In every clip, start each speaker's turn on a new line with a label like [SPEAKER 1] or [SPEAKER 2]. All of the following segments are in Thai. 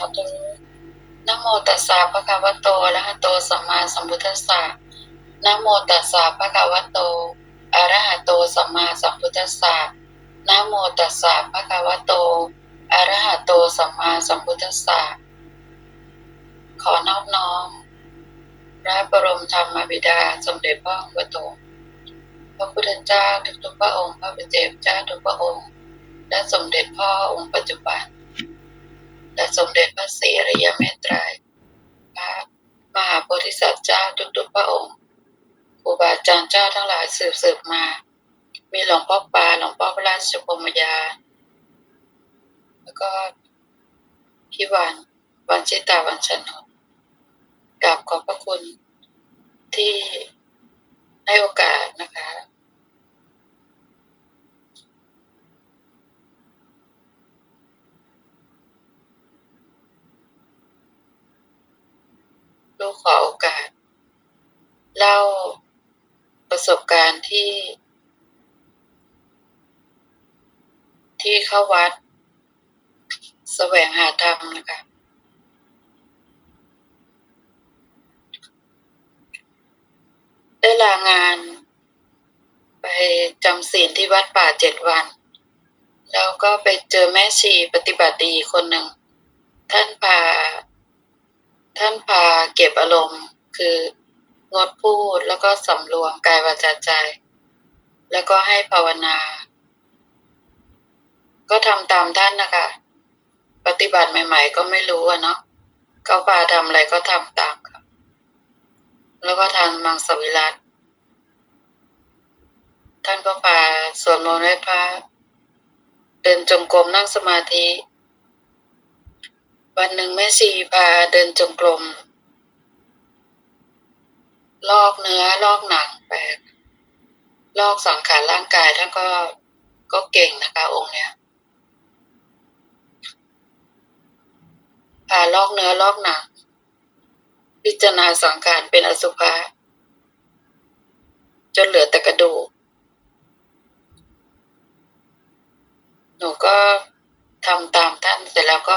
[SPEAKER 1] ธุนะโมตัสสะภะคะวะโตอะระหะโตสัมมาสัมพุทธัสสะนะโมตัสสะภะคะวะโตอะระหะโตสัมมาสัมพุทธัสสะนะโมตัสสะภะคะวะโตอะระหะโตสัมมาสัมพุทธัสสะขอนอบน้อมพระบรมธรรมบิดาสมเด็จพระองค์ปฐมพระพุทธเจ้าทุกๆพระองค์ พระบัจเจกเจ้าทุกพระองค์ และสมเด็จพ่อองค์ปัจจุบัน และสมเด็จพระศรีอริยเมตไตรยพระมหาโพธิสัตว์เจ้าทุกๆพระองค์ครูบาอาจารย์เจ้าทั้งหลายสืบสืบมา มีหลวงพ่อปาหลวงพ่อพระราชพมยานแล้วก็พี่วันวันชิตาวันชนนกราบขอบพระคุณที่ให้โอกาสนะคะ ลูกขอโอกาส เล่าประสบการณ์ที่ ที่เข้าวัดแสวงหาธรรมนะคะ ได้ลางานไปจำศีลที่วัดป่าเจ็ดวัน แล้วก็ไปเจอแม่ชีปฏิบัติดีคนหนึ่ง ท่านพา ท่านพาเก็บอารมณ์คือ งดพูดแล้วก็สำรวมกายวาจาใจ แล้วก็ให้ภาวนา ก็ทำตามท่านนะคะ ปฏิบัติใหม่ ๆ ก็ไม่รู้อะเนาะเขาพาทำอะไรก็ทำตามค่ะ แล้วก็ทานมังสวิรัตท่านก็พาสวดมนต์ไหว้พระเดินจงกรมนั่งสมาธิ วันหนึ่งแม่ชีพาเดินจงกรม ลอกเนื้อลอกหนังไปลอกสังขารร่างกายท่านก็ก็เก่งนะคะ องค์เนี้ยพาลอกเนื้อลอกหนัง พิจารณาสังขารเป็นอสุภะจนเหลือแต่กระดูกหนูก็ทำตามท่านเสร็จแล้วก็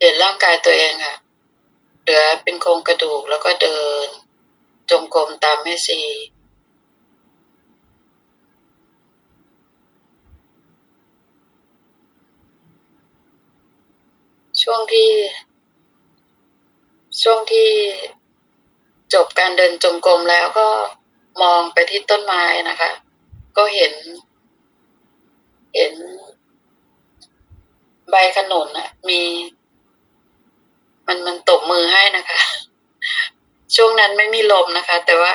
[SPEAKER 1] เห็นร่างกายตัวเองอะเหลือเป็นโครงกระดูกแล้วก็เดิน จงกรมตามแม่ชีช่วงที่ ช่วงที่จบการเดินจงกรมแล้วก็มองไปที่ต้นไม้นะคะ ก็เห็น เห็น ใบขนุนอะมี มันมันตบมือให้นะคะ ช่วงนั้นไม่มีลมนะคะ แต่ว่า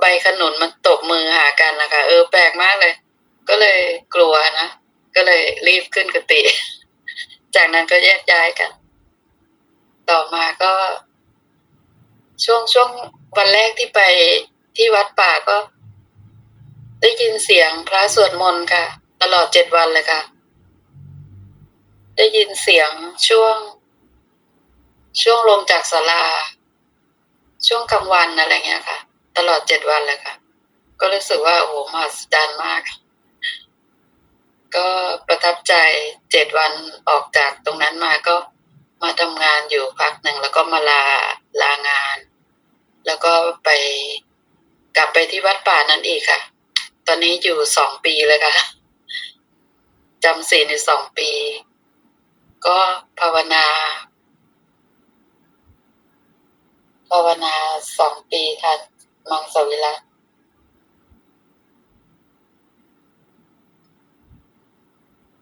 [SPEAKER 1] ใบขนุนมันตบมือหากันนะคะ เออแปลกมากเลย ก็เลยกลัวนะ ก็เลยรีบขึ้นกติ จากนั้นก็แยกย้ายกัน ต่อมาก็ ช่วงช่วงวันแรกที่ไปที่วัดป่าก็ ได้ยินเสียงพระสวดมนต์ค่ะ ตลอดเจ็ดวันเลยค่ะ ได้ยินเสียงช่วง ช่วงลมจากศาลา ช่วงกลางวันอะไรเงี้ยค่ะ ตลอดเจ็ดวันเลยค่ะ ก็รู้สึกว่าโอ้โหมหัศจรรย์มาก ก็ประทับใจเจ็ดวันออกจากตรงนั้นมาก็มาทำงานอยู่พักหนึ่งแล้วก็มาลาลางาน แล้วก็ไปกลับไปที่วัดป่านั้นอีกค่ะ ตอนนี้อยู่สองปีเลยค่ะจำศีลในสองปี ก็ภาวนา ภาวนาสองปีค่ะ มังสวิรัต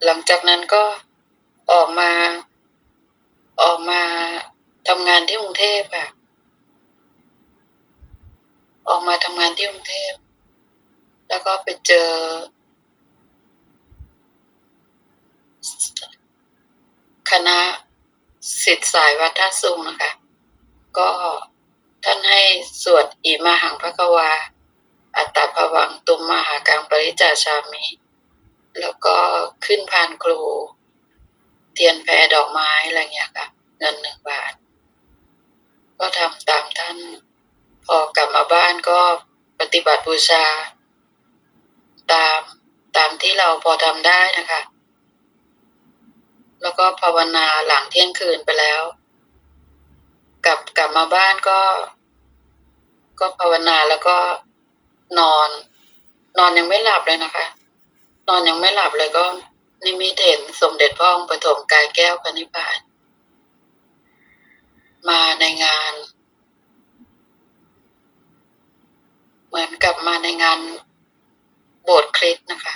[SPEAKER 1] หลังจากนั้นก็ออกมา ออกมาทำงานที่กรุงเทพค่ะ ออกมาทำงานที่กรุงเทพ แล้วก็ไปเจอ คณะสิทธิสายวัดท่าสุงนะคะ ก็ ท่านให้สวดอิมาหังพระกวา อัตตาภวังตุมมหากังปริจาชามิ แล้วก็ขึ้นพานครู เทียนแพรดอกไม้อะไรเงี้ยค่ะเงินหนึ่งบาท ก็ทำตามท่าน พอกลับมาบ้านก็ปฏิบัติบูชา ตามตามที่เราพอทำได้นะคะ แล้วก็ภาวนาหลังเที่ยงคืนไปแล้ว กลับกลับมาบ้านก็ ก็ภาวนาแล้วก็นอน นอนยังไม่หลับเลยนะคะ นอนยังไม่หลับเลยก็ นิมิตเห็นสมเด็จพ่อองค์ปฐมกายแก้วพระนิพพานมาในงาน เหมือนกับมาในงานโบสถ์คริสต์นะคะ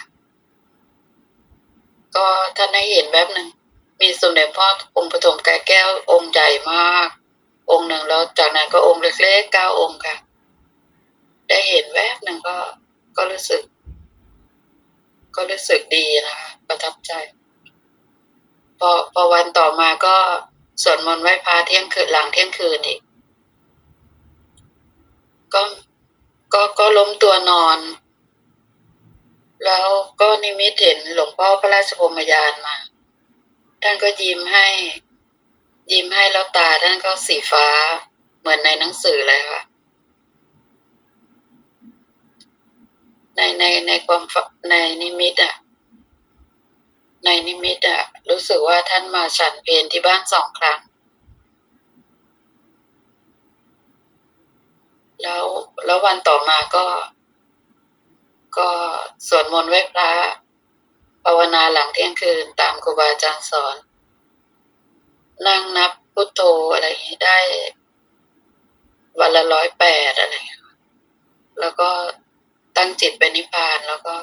[SPEAKER 1] ก็ท่านให้เห็นแบบหนึ่งมีสมเด็จพ่อองค์ปฐมกายแก้วองค์ใหญ่มาก องค์หนึ่งแล้วจากนั้นก็องค์เล็กๆเก้าองค์ค่ะ ได้เห็นแวบหนึ่งก็ ก็รู้สึก ก็รู้สึกดีนะคะประทับใจ พอพอวันต่อมาก็สวดมนต์ไหว้พระเที่ยงคืนหลังเที่ยงคืนอีก ก็ก็ก็ล้มตัวนอน แล้วก็นิมิตเห็นหลวงพ่อพระราชพรหมยานมา ท่านก็ยิ้มให้ ยิ้มให้แล้วตาท่านก็สีฟ้า เหมือนในหนังสือเลยค่ะ ในในในความในนิมิตอะในนิมิตอะรู้สึกว่าท่านมาฉันเพลที่บ้านสองครั้ง แล้วแล้ววันต่อมาก็ ก็สวดมนต์ไหว้พระภาวนาหลังเที่ยงคืนตามครูบาอาจารย์สอน นั่งนับพุทโธอะไรได้ วันละร้อยแปดอะไรแล้วก็ ตั้งจิตเป็นนิพพานแล้วก็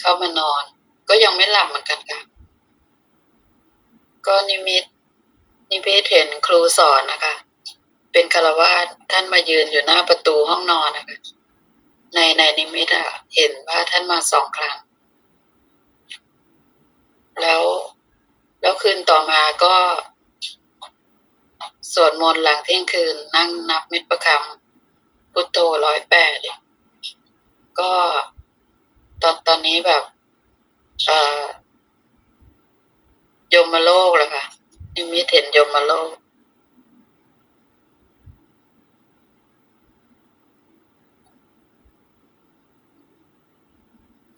[SPEAKER 1] เข้ามานอน ก็ยังไม่หลับเหมือนกันค่ะ ก็นิมิต นิมิตเห็นครูสอนนะคะ เป็นคารวาสท่านมายืนอยู่หน้าประตูห้องนอนนะคะ ในในนิมิตอะเห็นว่าท่านมาสองครั้ง แล้วแล้วคืนต่อมาก็สวดมนต์หลังเที่ยงคืนนั่งนับเม็ดประคำพุทโธร้อยแปด ก็ตอนตอนนี้แบบเออยมโลกแล้วค่ะนิมิตเห็นยมโลก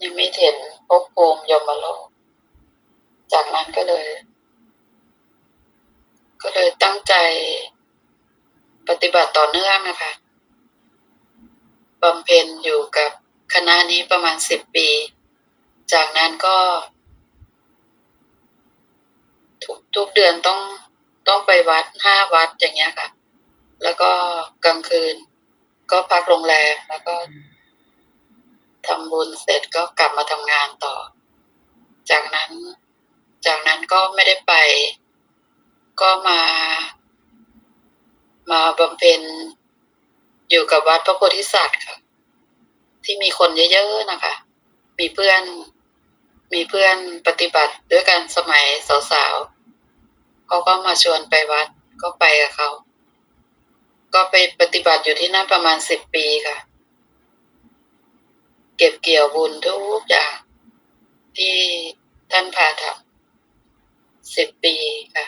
[SPEAKER 1] นิมิตเห็นภพภูมิยมโลก จากนั้นก็เลย ก็เลยตั้งใจปฏิบัติต่อเนื่องนะคะบำเพ็ญอยู่กับ คณะนี้ประมาณสิบปี จากนั้นก็ ทุกทุกเดือนต้องต้องไปวัดห้าวัดอย่างเงี้ยค่ะ แล้วก็กลางคืน ก็พักโรงแรมแล้วก็ทำบุญเสร็จก็กลับมาทำงานต่อ จากนั้น จากนั้นก็ไม่ได้ไป ก็มา มาบำเพ็ญอยู่กับวัดพระโพธิสัตว์ค่ะ ที่มีคนเยอะๆนะคะ มีเพื่อน มีเพื่อนปฏิบัติด้วยกันสมัยสาวๆเขาก็มาชวนไปวัดก็ไปกับเขา ก็ไปปฏิบัติอยู่ที่นั่นประมาณสิบปีค่ะ เก็บเกี่ยวบุญทุกอย่างที่ท่านพาทำสิบปีค่ะ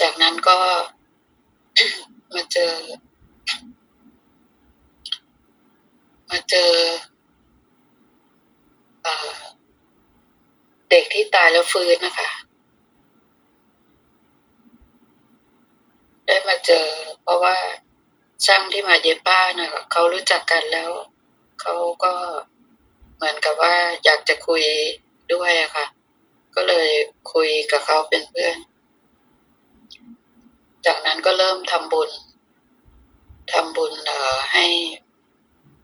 [SPEAKER 1] จากนั้นก็มาเจอ มาเจอเอเด็กที่ตายแล้วฟื้นนะคะ ได้มาเจอ เพราะว่าช่างที่มาเย็บผ้านะเขารู้จักกันแล้วเขาก็เหมือนกับว่าอยากจะคุยด้วยอะค่ะ ก็เลยคุยกับเขาเป็นเพื่อน จากนั้นก็เริ่มทำบุญทำบุญเอ่อให้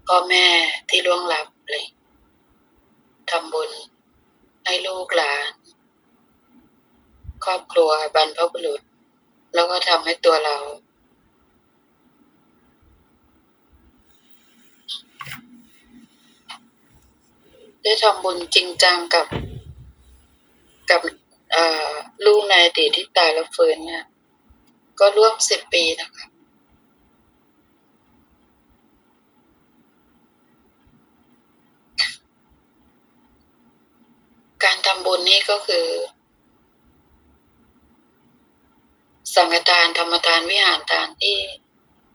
[SPEAKER 1] พ่อแม่ที่ล่วงลับเลยทำบุญให้ลูกหลาน ครอบครัวบรรพบุรุษ แล้วก็ทำให้ตัวเรา ได้ทำบุญจริงจังกับ กับลูกในอดีตที่ตายแล้วฟื้นเนี่ย ก็ร่วมสิบปีนะคะ การทำบุญนี่ก็คือ สังฆทานธรรมทานวิหารทานที่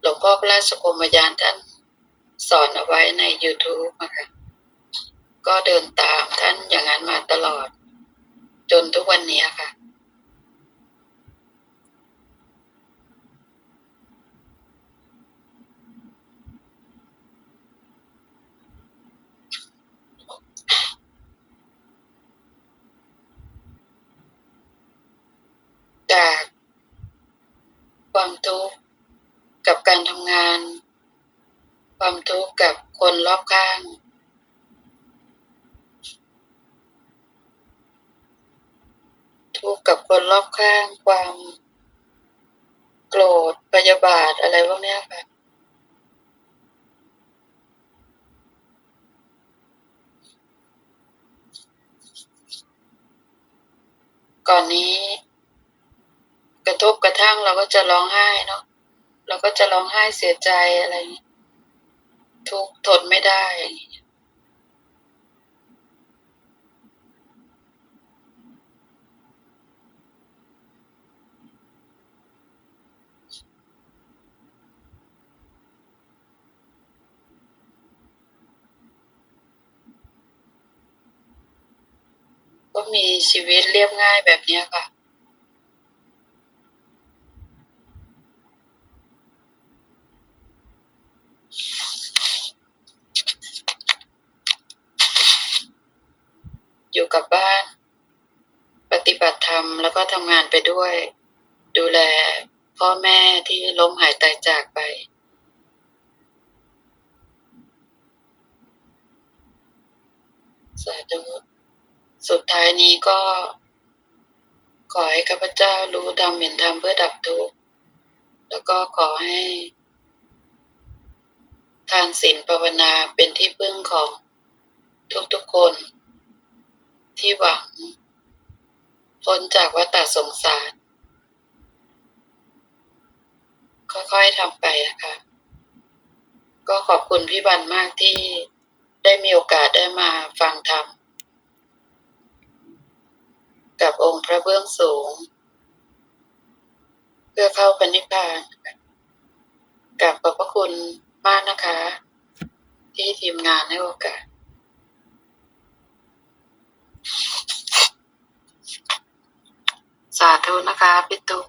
[SPEAKER 1] หลวงพ่อพระราชกรมยานท่านสอนเอาไว้ใน YouTube นะคะก็เดินตามท่านอย่างนั้นมาตลอด จนทุกวันนี้ค่ะ จาก ความทุกข์กับการทำงาน ความทุกข์กับคนรอบข้าง ทุกข์กับคนรอบข้าง ความโกรธพยาบาทอะไรพวกนี้ค่ะก่อนนี้ ทบกระทั่งเราก็จะร้องไห้เนาะเราก็จะร้องไห้เสียใจอะไรนี้ทุกทนไม่ได้อย่างนี้ก็มีชีวิตเรียบง่ายแบบเนี้ยค่ะ อยู่กับบ้าน ปฏิบัติธรรมแล้วก็ทำงานไปด้วย ดูแลพ่อแม่ที่ล้มหายตายจากไป สาธุสุดท้ายนี้ก็ ขอให้ข้าพเจ้ารู้ธรรมเห็นธรรมเพื่อดับทุกข์แล้วก็ขอให้ทานศีลภาวนาเป็นที่พึ่งของทุกๆคน ที่หวังพ้นจากวัฏสงสาร ค่อยๆทำไปอะคะ ก็ขอบคุณพี่บันมากที่ได้มีโอกาสได้มาฟังธรรม กับองค์พระเบื้องสูง เพื่อเข้าพันิพานกับขอบพระคุณมากนะคะ ที่ทีมงานให้โอกาส สาธุนะคะพี่ตุ๊ก